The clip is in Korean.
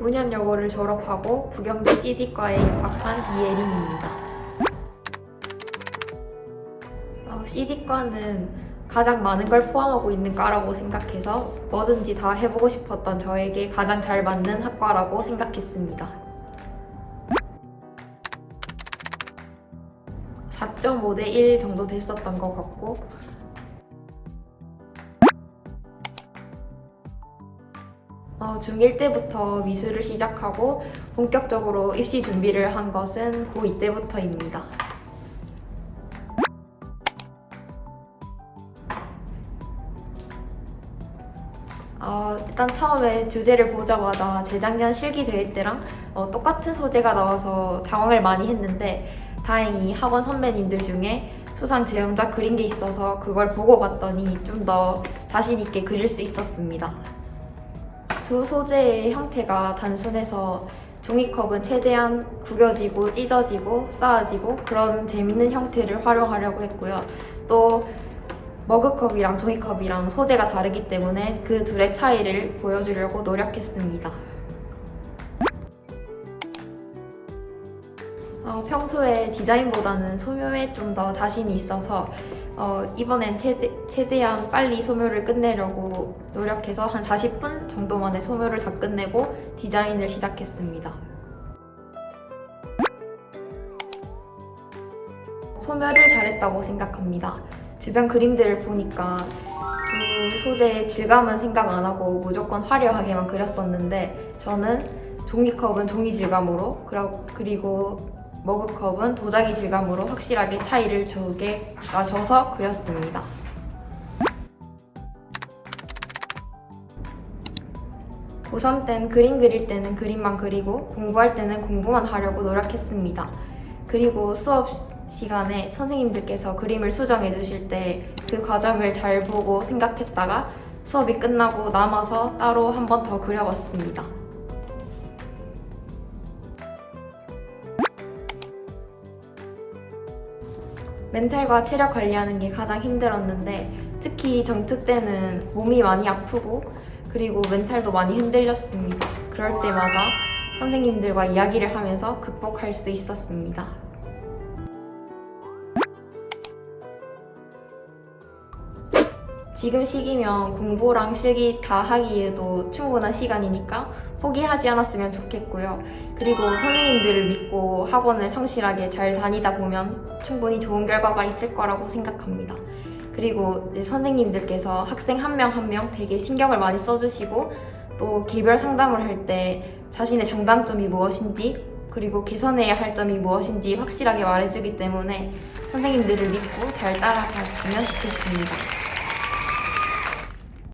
문현여고를 졸업하고 부경대 CD과에 입학한 이예림입니다. 어, CD과는 가장 많은 걸 포함하고 있는 과라고 생각해서 뭐든지 다 해보고 싶었던 저에게 가장 잘 맞는 학과라고 생각했습니다. 4.5대 1 정도 됐었던 것 같고 어, 중1 때부터 미술을 시작하고 본격적으로 입시 준비를 한 것은 고2 때부터입니다. 어, 일단 처음에 주제를 보자마자 재작년 실기 대회 때랑 어, 똑같은 소재가 나와서 당황을 많이 했는데 다행히 학원 선배님들 중에 수상 제형자 그린 게 있어서 그걸 보고 갔더니 좀 더 자신 있게 그릴 수 있었습니다. 두 소재의 형태가 단순해서 종이컵은 최대한 구겨지고 찢어지고 쌓아지고 그런 재밌는 형태를 활용하려고 했고요. 또 머그컵이랑 종이컵이랑 소재가 다르기 때문에 그 둘의 차이를 보여주려고 노력했습니다. 어, 평소에 디자인보다는 소묘에 좀 더 자신이 있어서 어, 이번엔 최대, 최대한 빨리 소묘를 끝내려고 노력해서 한 40분 정도 만에 소묘를 다 끝내고 디자인을 시작했습니다. 소묘를 잘했다고 생각합니다. 주변 그림들을 보니까 두 소재의 질감은 생각 안 하고 무조건 화려하게만 그렸었는데 저는 종이컵은 종이 질감으로 그리고 머그컵은 도자기 질감으로 확실하게 차이를 주게 줘서 그렸습니다. 고3 땐 그림 그릴 때는 그림만 그리고 공부할 때는 공부만 하려고 노력했습니다. 그리고 수업 시간에 선생님들께서 그림을 수정해 주실 때 그 과정을 잘 보고 생각했다가 수업이 끝나고 남아서 따로 한 번 더 그려봤습니다. 멘탈과 체력 관리하는 게 가장 힘들었는데 특히 정특 때는 몸이 많이 아프고 그리고 멘탈도 많이 흔들렸습니다. 그럴 때마다 선생님들과 이야기를 하면서 극복할 수 있었습니다. 지금 시기면 공부랑 실기 다 하기에도 충분한 시간이니까 포기하지 않았으면 좋겠고요. 그리고 선생님들을 믿고 학원을 성실하게 잘 다니다 보면 충분히 좋은 결과가 있을 거라고 생각합니다. 그리고 선생님들께서 학생 한 명 한 명 되게 신경을 많이 써주시고 또 개별 상담을 할 때 자신의 장단점이 무엇인지 그리고 개선해야 할 점이 무엇인지 확실하게 말해주기 때문에 선생님들을 믿고 잘 따라가시면 좋겠습니다.